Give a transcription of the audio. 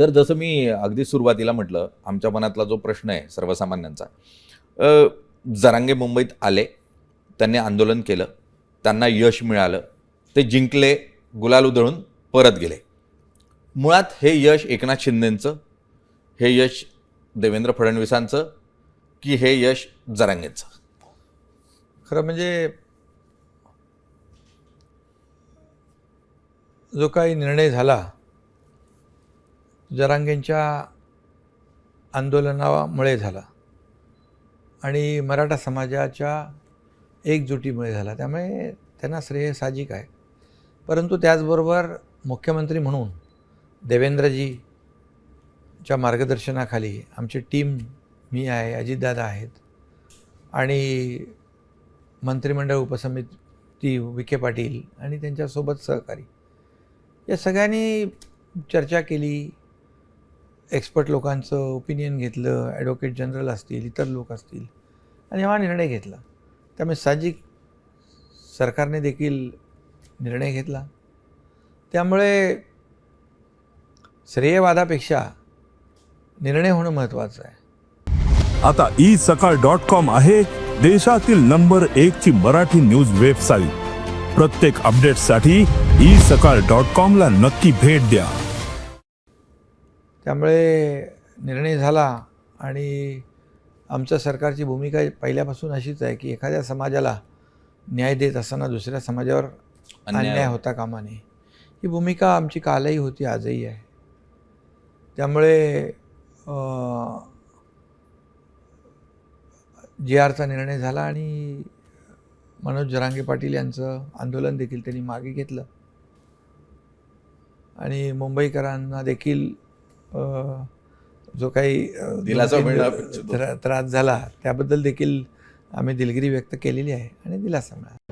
Sir जसं मी अगदी सुरुवातीला म्हटलं आमच्या मनातला जो प्रश्न आहे सर्वसामान्यांचा जरांगे मुंबईत आले त्यांनी आंदोलन केलं त्यांना यश मिळालं ते जिंकले गुलाल उधळून परत गेले. मुळात हे यश एकनाथ शिंदेंचं हे यश देवेंद्र फडणवीसांचं की हे यश जरांगेंचं? खरं म्हणजे जो काही निर्णय झाला जरांगेंच्या आंदोलनामुळे झाला. आणि मराठा समाजाच्या एकजुटीमुळे झाला. त्यामुळे त्यांना श्रेय साहजिक आहे. परंतु त्याचबरोबर मुख्यमंत्री म्हणून देवेंद्रजीच्या मार्गदर्शनाखाली आमची टीम मी आहे अजितदादा आहेत आणि मंत्रिमंडळ उपसमिती विखे पाटील आणि त्यांच्यासोबत सहकारी. या सगळ्यांनी चर्चा केली. एक्सपर्ट लोकांचं ओपिनियन घेतलं ॲडव्होकेट जनरल असतील इतर लोक असतील आणि हा निर्णय घेतला. त्यामुळे साहजिक सरकारने देखील निर्णय घेतला. त्यामुळे श्रेयवादापेक्षा निर्णय होणं महत्त्वाचं आहे. आता ई सकाळ डॉट कॉम आहे देशातील नंबर एक ची मराठी न्यूज वेबसाईट प्रत्येक अपडेटसाठी ई सकाळ डॉट कॉम ला नक्की भेट द्या. त्यामुळे निर्णय झाला आणि आमच्या सरकारची भूमिका पहिल्यापासून अशीच आहे की एखाद्या समाजाला न्याय देत असताना दुसऱ्या समाजावर अन्याय होता. कामा नये. ही भूमिका आमची कालही होती आजही आहे. त्यामुळे जी आरचा निर्णय झाला आणि मनोज जरांगे पाटील यांचं आंदोलन देखील त्यांनी मागे घेतलं. आणि मुंबईकरांना देखील जो काही त्रास झाला त्याबद्दल देखील आम्ही दिलगिरी व्यक्त केलेली आहे आणि दिलासा मिळाला.